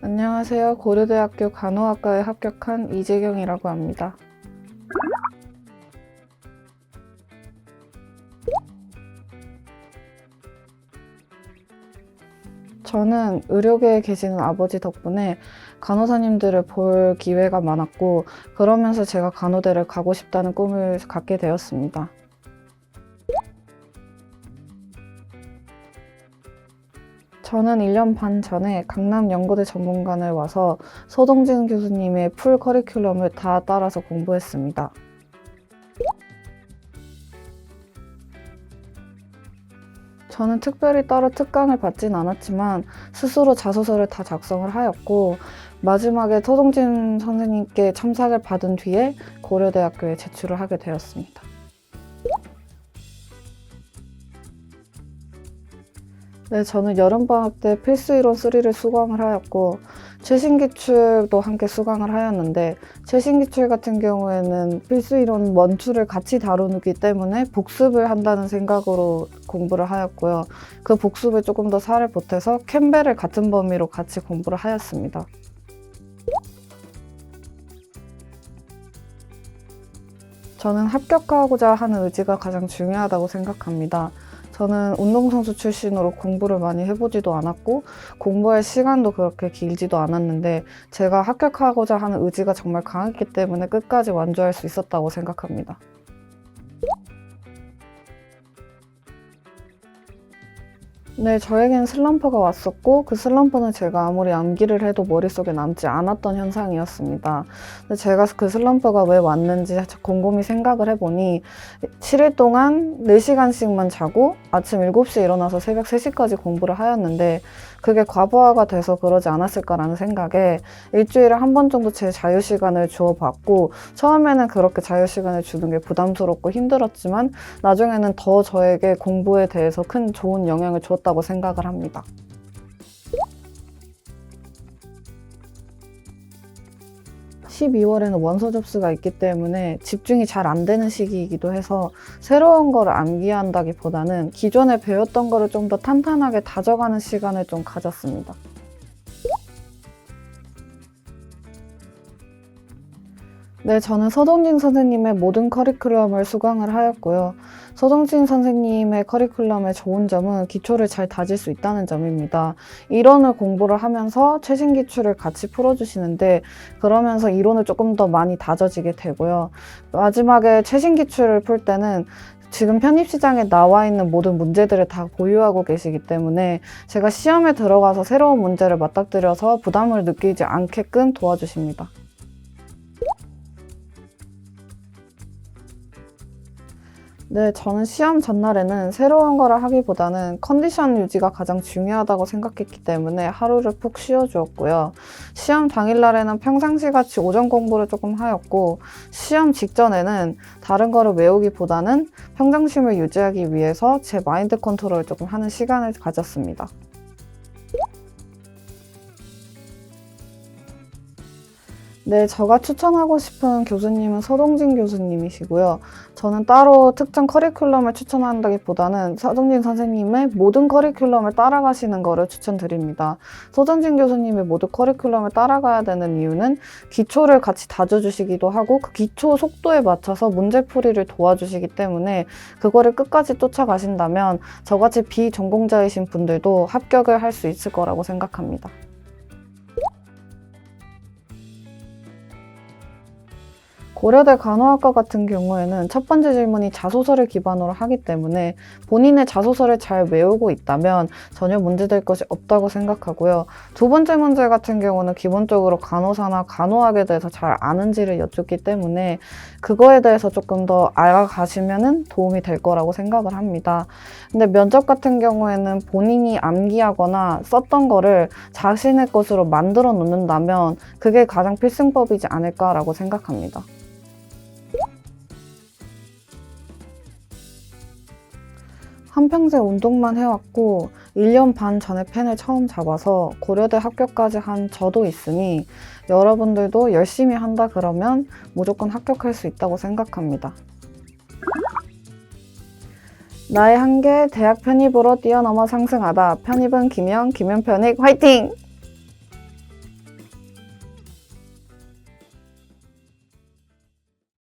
안녕하세요. 고려대학교 간호학과에 합격한 이재경이라고 합니다. 저는 의료계에 계시는 아버지 덕분에 간호사님들을 볼 기회가 많았고, 그러면서 제가 간호대를 가고 싶다는 꿈을 갖게 되었습니다. 저는 1년 반 전에 강남 연고대 전문관을 와서 서동진 교수님의 풀 커리큘럼을 다 따라서 공부했습니다. 저는 특별히 따로 특강을 받진 않았지만 스스로 자소서를 다 작성을 하였고 마지막에 서동진 선생님께 첨삭을 받은 뒤에 고려대학교에 제출을 하게 되었습니다. 네, 저는 여름방학 때 필수 이론 3를 수강을 하였고, 최신 기출도 함께 수강을 하였는데, 최신 기출 같은 경우에는 필수 이론 원투를 같이 다루기 때문에 복습을 한다는 생각으로 공부를 하였고요. 그 복습을 조금 더 살을 보태서 캠벨을 같은 범위로 같이 공부를 하였습니다. 저는 합격하고자 하는 의지가 가장 중요하다고 생각합니다. 저는 운동선수 출신으로 공부를 많이 해보지도 않았고 공부할 시간도 그렇게 길지도 않았는데 제가 합격하고자 하는 의지가 정말 강했기 때문에 끝까지 완주할 수 있었다고 생각합니다. 네, 저에겐 슬럼프가 왔었고 그 슬럼프는 제가 아무리 암기를 해도 머릿속에 남지 않았던 현상이었습니다. 근데 제가 그 슬럼프가 왜 왔는지 곰곰이 생각을 해보니 7일 동안 4시간씩만 자고 아침 7시에 일어나서 새벽 3시까지 공부를 하였는데 그게 과부하가 돼서 그러지 않았을까라는 생각에 일주일에 한 번 정도 제 자유 시간을 주어봤고 처음에는 그렇게 자유 시간을 주는 게 부담스럽고 힘들었지만 나중에는 더 저에게 공부에 대해서 큰 좋은 영향을 주었다고 생각을 합니다. (12월에는) 원서 접수가 있기 때문에 집중이 잘 안 되는 시기이기도 해서 새로운 거를 암기한다기보다는 기존에 배웠던 거를 좀 더 탄탄하게 다져가는 시간을 좀 가졌습니다. 네, 저는 서동진 선생님의 모든 커리큘럼을 수강을 하였고요. 서동진 선생님의 커리큘럼의 좋은 점은 기초를 잘 다질 수 있다는 점입니다. 이론을 공부를 하면서 최신 기출을 같이 풀어주시는데 그러면서 이론을 조금 더 많이 다져지게 되고요. 마지막에 최신 기출을 풀 때는 지금 편입시장에 나와 있는 모든 문제들을 다 보유하고 계시기 때문에 제가 시험에 들어가서 새로운 문제를 맞닥뜨려서 부담을 느끼지 않게끔 도와주십니다. 네, 저는 시험 전날에는 새로운 거를 하기보다는 컨디션 유지가 가장 중요하다고 생각했기 때문에 하루를 푹 쉬어주었고요. 시험 당일날에는 평상시 같이 오전 공부를 조금 하였고, 시험 직전에는 다른 거를 외우기보다는 평정심을 유지하기 위해서 제 마인드 컨트롤을 조금 하는 시간을 가졌습니다. 네, 제가 추천하고 싶은 교수님은 서동진 교수님이시고요. 저는 따로 특정 커리큘럼을 추천한다기보다는 서동진 선생님의 모든 커리큘럼을 따라가시는 것을 추천드립니다. 서동진 교수님의 모든 커리큘럼을 따라가야 되는 이유는 기초를 같이 다져주시기도 하고 그 기초 속도에 맞춰서 문제풀이를 도와주시기 때문에 그거를 끝까지 쫓아가신다면 저같이 비전공자이신 분들도 합격을 할 수 있을 거라고 생각합니다. 고려대 간호학과 같은 경우에는 첫 번째 질문이 자소서를 기반으로 하기 때문에 본인의 자소서를 잘 외우고 있다면 전혀 문제될 것이 없다고 생각하고요. 두 번째 문제 같은 경우는 기본적으로 간호사나 간호학에 대해서 잘 아는지를 여쭙기 때문에 그거에 대해서 조금 더 알아가시면 도움이 될 거라고 생각을 합니다. 근데 면접 같은 경우에는 본인이 암기하거나 썼던 거를 자신의 것으로 만들어 놓는다면 그게 가장 필승법이지 않을까라고 생각합니다. 한평생 운동만 해왔고 1년 반 전에 펜을 처음 잡아서 고려대 합격까지 한 저도 있으니 여러분들도 열심히 한다 그러면 무조건 합격할 수 있다고 생각합니다. 나의 한계 대학 편입으로 뛰어넘어 상승하다. 편입은 김영, 김현 편입 화이팅!